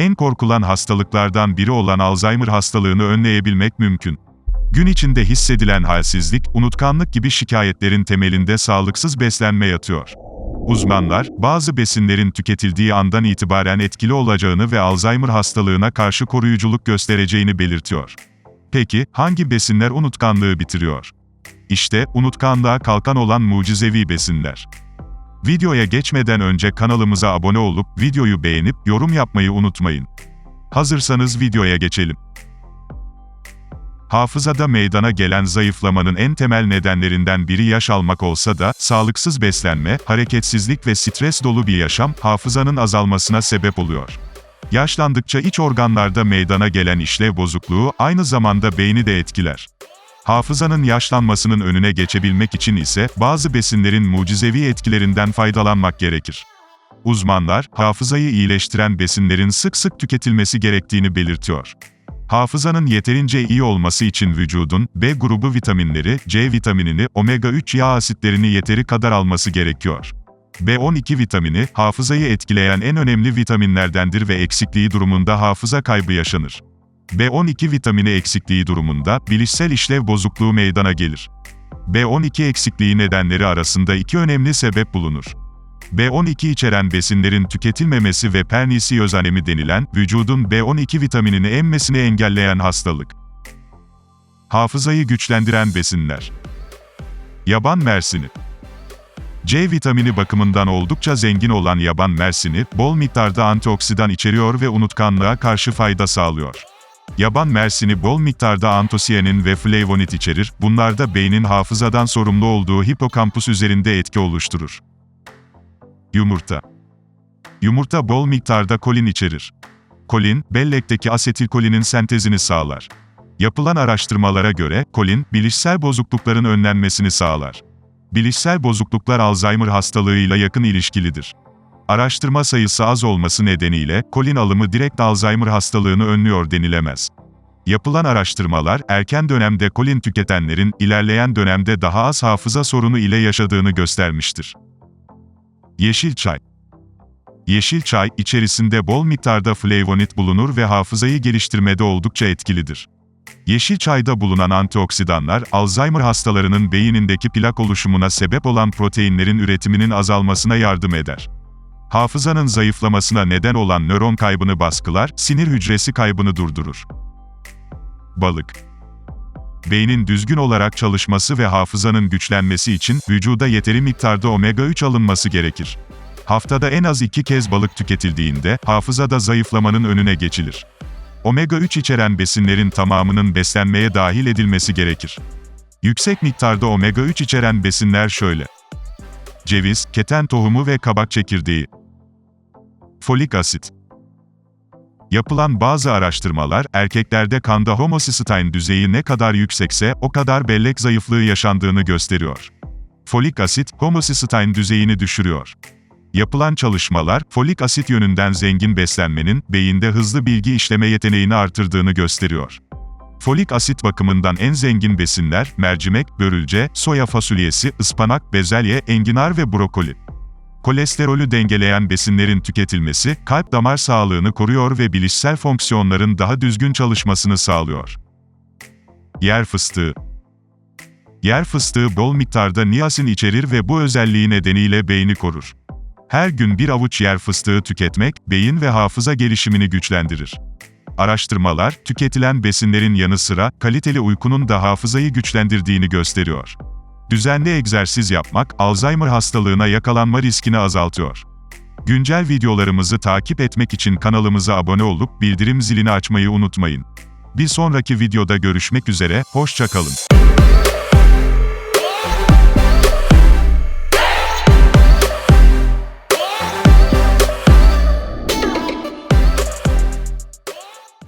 en korkulan hastalıklardan biri olan Alzheimer hastalığını önleyebilmek mümkün. Gün içinde hissedilen halsizlik, unutkanlık gibi şikayetlerin temelinde sağlıksız beslenme yatıyor. Uzmanlar, bazı besinlerin tüketildiği andan itibaren etkili olacağını ve Alzheimer hastalığına karşı koruyuculuk göstereceğini belirtiyor. Peki, hangi besinler unutkanlığı bitiriyor? İşte, unutkanlığa kalkan olan mucizevi besinler. Videoya geçmeden önce kanalımıza abone olup, videoyu beğenip, yorum yapmayı unutmayın. Hazırsanız videoya geçelim. Hafızada meydana gelen zayıflamanın en temel nedenlerinden biri yaş almak olsa da, sağlıksız beslenme, hareketsizlik ve stres dolu bir yaşam, hafızanın azalmasına sebep oluyor. Yaşlandıkça iç organlarda meydana gelen işlev bozukluğu, aynı zamanda beyni de etkiler. Hafızanın yaşlanmasının önüne geçebilmek için ise, bazı besinlerin mucizevi etkilerinden faydalanmak gerekir. Uzmanlar, hafızayı iyileştiren besinlerin sık sık tüketilmesi gerektiğini belirtiyor. Hafızanın yeterince iyi olması için vücudun, B grubu vitaminleri, C vitaminini, omega-3 yağ asitlerini yeteri kadar alması gerekiyor. B12 vitamini, hafızayı etkileyen en önemli vitaminlerdendir ve eksikliği durumunda hafıza kaybı yaşanır. B12 vitamini eksikliği durumunda, bilişsel işlev bozukluğu meydana gelir. B12 eksikliği nedenleri arasında iki önemli sebep bulunur. B12 içeren besinlerin tüketilmemesi ve pernisiyoz anemi denilen, vücudun B12 vitaminini emmesini engelleyen hastalık. Hafızayı güçlendiren besinler. Yaban mersini. C vitamini bakımından oldukça zengin olan yaban mersini, bol miktarda antioksidan içeriyor ve unutkanlığa karşı fayda sağlıyor. Yaban mersini bol miktarda antosiyanin ve flavonoid içerir, bunlar da beynin hafızadan sorumlu olduğu hipokampus üzerinde etki oluşturur. Yumurta. Yumurta bol miktarda kolin içerir. Kolin, bellekteki asetilkolinin sentezini sağlar. Yapılan araştırmalara göre, kolin, bilişsel bozuklukların önlenmesini sağlar. Bilişsel bozukluklar Alzheimer hastalığıyla yakın ilişkilidir. Araştırma sayısı az olması nedeniyle, kolin alımı direkt Alzheimer hastalığını önlüyor denilemez. Yapılan araştırmalar, erken dönemde kolin tüketenlerin, ilerleyen dönemde daha az hafıza sorunu ile yaşadığını göstermiştir. Yeşil çay. Yeşil çay, içerisinde bol miktarda flavonoid bulunur ve hafızayı geliştirmede oldukça etkilidir. Yeşil çayda bulunan antioksidanlar, Alzheimer hastalarının beyinindeki plak oluşumuna sebep olan proteinlerin üretiminin azalmasına yardım eder. Hafızanın zayıflamasına neden olan nöron kaybını baskılar, sinir hücresi kaybını durdurur. Balık Beynin düzgün olarak çalışması ve hafızanın güçlenmesi için vücuda yeteri miktarda omega-3 alınması gerekir. Haftada en az iki kez balık tüketildiğinde, hafızada zayıflamanın önüne geçilir. Omega-3 içeren besinlerin tamamının beslenmeye dahil edilmesi gerekir. Yüksek miktarda omega-3 içeren besinler şöyle. Ceviz, keten tohumu ve kabak çekirdeği. Folik asit. Yapılan bazı araştırmalar, erkeklerde kanda homocysteine düzeyi ne kadar yüksekse, o kadar bellek zayıflığı yaşandığını gösteriyor. Folik asit, homocysteine düzeyini düşürüyor. Yapılan çalışmalar, folik asit yönünden zengin beslenmenin, beyinde hızlı bilgi işleme yeteneğini artırdığını gösteriyor. Folik asit bakımından en zengin besinler, mercimek, börülce, soya fasulyesi, ıspanak, bezelye, enginar ve brokoli. Kolesterolü dengeleyen besinlerin tüketilmesi, kalp damar sağlığını koruyor ve bilişsel fonksiyonların daha düzgün çalışmasını sağlıyor. Yer fıstığı Yer fıstığı bol miktarda niasin içerir ve bu özelliği nedeniyle beyni korur. Her gün bir avuç yer fıstığı tüketmek, beyin ve hafıza gelişimini güçlendirir. Araştırmalar, tüketilen besinlerin yanı sıra, kaliteli uykunun da hafızayı güçlendirdiğini gösteriyor. Düzenli egzersiz yapmak, Alzheimer hastalığına yakalanma riskini azaltıyor. Güncel videolarımızı takip etmek için kanalımıza abone olup bildirim zilini açmayı unutmayın. Bir sonraki videoda görüşmek üzere, hoşça kalın.